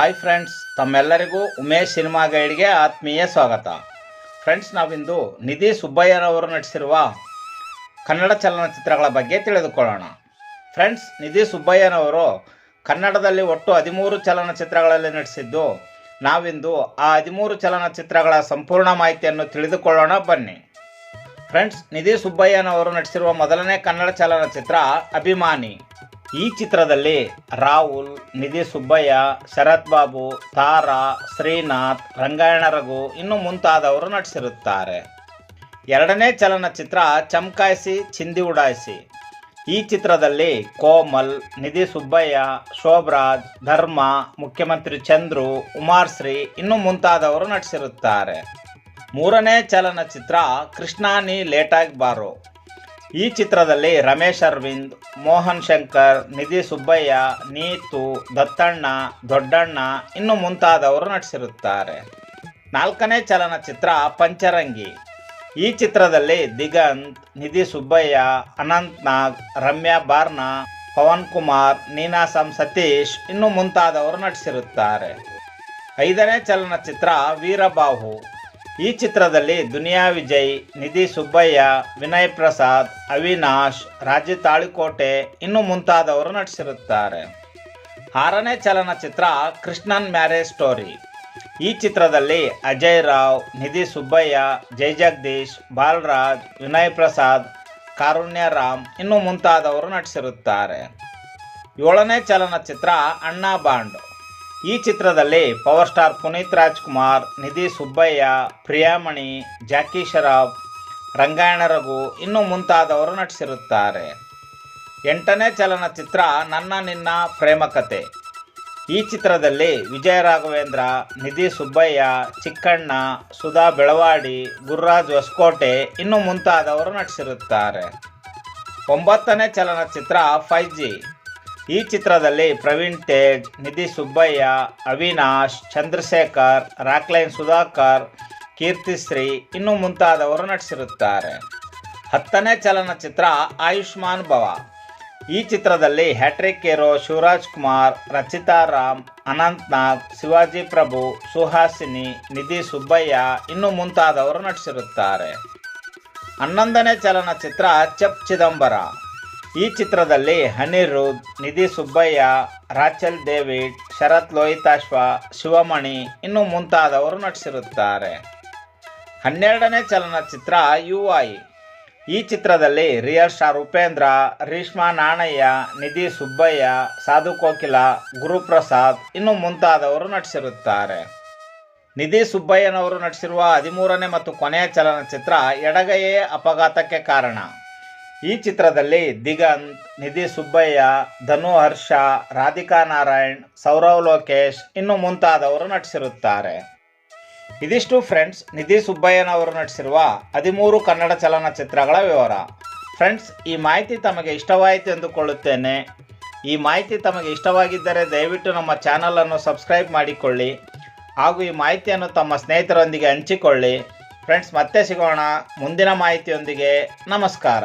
Hi friends ತಮ್ಮೆಲ್ಲರಿಗೂ Umesh cinema ಗೈಡ್ಗೆ ಆತ್ಮೀಯ ಸ್ವಾಗತ. ಫ್ರೆಂಡ್ಸ್ ನಾವಿಂದು ನಿಧಿ ಸುಬ್ಬಯ್ಯನವರು ನಟಿಸಿರುವ ಕನ್ನಡ ಚಲನಚಿತ್ರಗಳ ಬಗ್ಗೆ ತಿಳಿದುಕೊಳ್ಳೋಣ. ಫ್ರೆಂಡ್ಸ್ ನಿಧಿ ಸುಬ್ಬಯ್ಯನವರು ಕನ್ನಡದಲ್ಲಿ ಒಟ್ಟು ಹದಿಮೂರು ಚಲನಚಿತ್ರಗಳಲ್ಲಿ ನಟಿಸಿದ್ದು, ನಾವಿಂದು ಆ ಹದಿಮೂರು ಚಲನಚಿತ್ರಗಳ ಸಂಪೂರ್ಣ ಮಾಹಿತಿಯನ್ನು ತಿಳಿದುಕೊಳ್ಳೋಣ, ಬನ್ನಿ. ಫ್ರೆಂಡ್ಸ್ ನಿಧಿ ಸುಬ್ಬಯ್ಯನವರು ನಟಿಸಿರುವ ಮೊದಲನೇ ಕನ್ನಡ ಚಲನಚಿತ್ರ ಅಭಿಮಾನಿ. ಈ ಚಿತ್ರದಲ್ಲಿ ರಾಹುಲ್, ನಿಧಿ ಸುಬ್ಬಯ್ಯ, ಶರತ್ ಬಾಬು, ತಾರಾ, ಶ್ರೀನಾಥ್, ರಂಗಾಯಣ ರಘು ಇನ್ನು ಮುಂತಾದವರು ನಟಿಸಿರುತ್ತಾರೆ. ಎರಡನೇ ಚಲನಚಿತ್ರ ಚಮಕಾಯಿಸಿ, ಚಿಂದಿ ಉಡಾಯಿಸಿ. ಈ ಚಿತ್ರದಲ್ಲಿ ಕೋಮಲ್, ನಿಧಿ ಸುಬ್ಬಯ್ಯ, ಶೋಭರಾಜ್, ಧರ್ಮ, ಮುಖ್ಯಮಂತ್ರಿ ಚಂದ್ರು, ಉಮಾರ್ಶ್ರೀ ಇನ್ನು ಮುಂತಾದವರು ನಟಿಸಿರುತ್ತಾರೆ. ಮೂರನೇ ಚಲನಚಿತ್ರ ಕೃಷ್ಣಾನಿ ಲೇಟಾಗಿ ಬಾರೋ. ಈ ಚಿತ್ರದಲ್ಲಿ ರಮೇಶ್ ಅರವಿಂದ್, ಮೋಹನ್ ಶಂಕರ್, ನಿಧಿ ಸುಬ್ಬಯ್ಯ, ನೀತು, ದತ್ತಣ್ಣ, ದೊಡ್ಡಣ್ಣ ಇನ್ನು ಮುಂತಾದವರು ನಟಿಸಿರುತ್ತಾರೆ. ನಾಲ್ಕನೇ ಚಲನಚಿತ್ರ ಪಂಚರಂಗಿ. ಈ ಚಿತ್ರದಲ್ಲಿ ದಿಗಂತ್, ನಿಧಿ ಸುಬ್ಬಯ್ಯ ಅನಂತ್ ನಾಗ್ ರಮ್ಯಾ ಬಾರ್ನಾ, ಪವನ್ ಕುಮಾರ್ ನೀನಾಸಂ ಸತೀಶ್ ಇನ್ನು ಮುಂತಾದವರು ನಟಿಸಿರುತ್ತಾರೆ. ಐದನೇ ಚಲನಚಿತ್ರ ವೀರಬಾಹು. ಈ ಚಿತ್ರದಲ್ಲಿ ದುನಿಯಾ ವಿಜಯ್, ನಿಧಿ ಸುಬ್ಬಯ್ಯ, ವಿನಯ್ ಪ್ರಸಾದ್, ಅವಿನಾಶ್, ರಾಜಿ ತಾಳಿಕೋಟೆ ಇನ್ನು ಮುಂತಾದವರು ನಟಿಸಿರುತ್ತಾರೆ. ಆರನೇ ಚಲನಚಿತ್ರ ಕೃಷ್ಣನ್ ಮ್ಯಾರೇಜ್ ಸ್ಟೋರಿ. ಈ ಚಿತ್ರದಲ್ಲಿ ಅಜಯ್ ರಾವ್, ನಿಧಿ ಸುಬ್ಬಯ್ಯ, ಜೈ ಜಗದೀಶ್, ಬಾಲರಾಜ್, ವಿನಯ್ ಪ್ರಸಾದ್, ಕಾರುಣ್ಯ ರಾಮ್ ಇನ್ನು ಮುಂತಾದವರು ನಟಿಸಿರುತ್ತಾರೆ. ಏಳನೇ ಚಲನಚಿತ್ರ ಅಣ್ಣಾ ಬಾಂಡ್. ಈ ಚಿತ್ರದಲ್ಲಿ power star Puneeth Rajkumar, Nidhi Subbaiah, Priyamani, Jackie Shroff Rangayana Raghu ಇನ್ನೂ ಮುಂತಾದವರು ನಟಿಸಿರುತ್ತಾರೆ. ಎಂಟನೇ ಚಲನಚಿತ್ರ ನನ್ನ ನಿನ್ನ ಪ್ರೇಮಕತೆ ಈ ಚಿತ್ರದಲ್ಲಿ ವಿಜಯ ರಾಘವೇಂದ್ರ, ನಿಧಿ ಸುಬ್ಬಯ್ಯ, ಚಿಕ್ಕಣ್ಣ, ಸುಧಾ ಬೆಳವಾಡಿ, ಗುರುರಾಜ್ ಹೊಸಕೋಟೆ ಇನ್ನು ಮುಂತಾದವರು ನಟಿಸಿರುತ್ತಾರೆ. ಒಂಬತ್ತನೇ ಚಲನಚಿತ್ರ ಫೈವ್ ಜಿ. ಈ ಚಿತ್ರದಲ್ಲಿ ಪ್ರವೀಣ್ ತೇಜ್, ನಿಧಿ ಸುಬ್ಬಯ್ಯ, ಅವಿನಾಶ್, ಚಂದ್ರಶೇಖರ್, ರಾಕ್ಲೈನ್ ಸುಧಾಕರ್ ಕೀರ್ತಿಶ್ರೀ ಇನ್ನು ಮುಂತಾದವರು ನಟಿಸಿರುತ್ತಾರೆ. ಹತ್ತನೇ ಚಲನಚಿತ್ರ ಆಯುಷ್ಮಾನ್ ಭವ. ಈ ಚಿತ್ರದಲ್ಲಿ ಹ್ಯಾಟ್ರಿಕ್ ಏರೋ ಶಿವರಾಜ್ ಕುಮಾರ್, ರಚಿತಾ ರಾಮ್, ಅನಂತ್ ನಾಗ್, ಶಿವಾಜಿ ಪ್ರಭು, ಸುಹಾಸಿನಿ, ನಿಧಿ ಸುಬ್ಬಯ್ಯ ಇನ್ನು ಮುಂತಾದವರು ನಟಿಸಿರುತ್ತಾರೆ. ಹನ್ನೊಂದನೇ ಚಲನಚಿತ್ರ ಚಪ್ ಚಿದಂಬರ. ಈ ಚಿತ್ರದಲ್ಲಿ ಅನಿರುದ್ಧ್ ನಿಧಿ ಸುಬ್ಬಯ್ಯ, ರಾಚಲ್ ಡೇವಿಡ್, ಶರತ್ ಲೋಹಿತಾಶ್ವ ಶಿವಮಣಿ ಇನ್ನು ಮುಂತಾದವರು ನಟಿಸಿರುತ್ತಾರೆ. ಹನ್ನೆರಡನೇ ಚಲನಚಿತ್ರ ಯು ಐ ಈ ಚಿತ್ರದಲ್ಲಿ ರಿಯಲ್ ಸ್ಟಾರ್ ಉಪೇಂದ್ರ, ರೀಷ್ಮಾ ನಾಣಯ್ಯ, ನಿಧಿ ಸುಬ್ಬಯ್ಯ, ಸಾಧು ಕೋಕಿಲ, ಗುರುಪ್ರಸಾದ್ ಇನ್ನು ಮುಂತಾದವರು ನಟಿಸಿರುತ್ತಾರೆ. ನಿಧಿ ಸುಬ್ಬಯ್ಯನವರು ನಟಿಸಿರುವ ಹದಿಮೂರನೇ ಮತ್ತು ಕೊನೆಯ ಚಲನಚಿತ್ರ ಎಡಗೈಯೇ ಅಪಘಾತಕ್ಕೆ ಕಾರಣ. ಈ ಚಿತ್ರದಲ್ಲಿ ದಿಗಂತ್, ನಿಧಿ ಸುಬ್ಬಯ್ಯ ಧನು ಹರ್ಷ ರಾಧಿಕಾ ನಾರಾಯಣ್, ಸೌರವ್ ಲೋಕೇಶ್ ಇನ್ನು ಮುಂತಾದವರು ನಟಿಸಿರುತ್ತಾರೆ. ಇದಿಷ್ಟು ಫ್ರೆಂಡ್ಸ್, ನಿಧಿ ಸುಬ್ಬಯ್ಯನವರು ನಟಿಸಿರುವ ಹದಿಮೂರು ಕನ್ನಡ ಚಲನಚಿತ್ರಗಳ ವಿವರ. ಫ್ರೆಂಡ್ಸ್, ಈ ಮಾಹಿತಿ ತಮಗೆ ಇಷ್ಟವಾಯಿತು ಎಂದುಕೊಳ್ಳುತ್ತೇನೆ. ಈ ಮಾಹಿತಿ ತಮಗೆ ಇಷ್ಟವಾಗಿದ್ದರೆ ದಯವಿಟ್ಟು ನಮ್ಮ ಚಾನಲನ್ನು ಸಬ್ಸ್ಕ್ರೈಬ್ ಮಾಡಿಕೊಳ್ಳಿ. ಹಾಗೂ ಈ ಮಾಹಿತಿಯನ್ನು ತಮ್ಮ ಸ್ನೇಹಿತರೊಂದಿಗೆ ಹಂಚಿಕೊಳ್ಳಿ. ಫ್ರೆಂಡ್ಸ್, ಮತ್ತೆ ಸಿಗೋಣ. ಮುಂದಿನ ಮಾಹಿತಿಯೊಂದಿಗೆ ನಮಸ್ಕಾರ.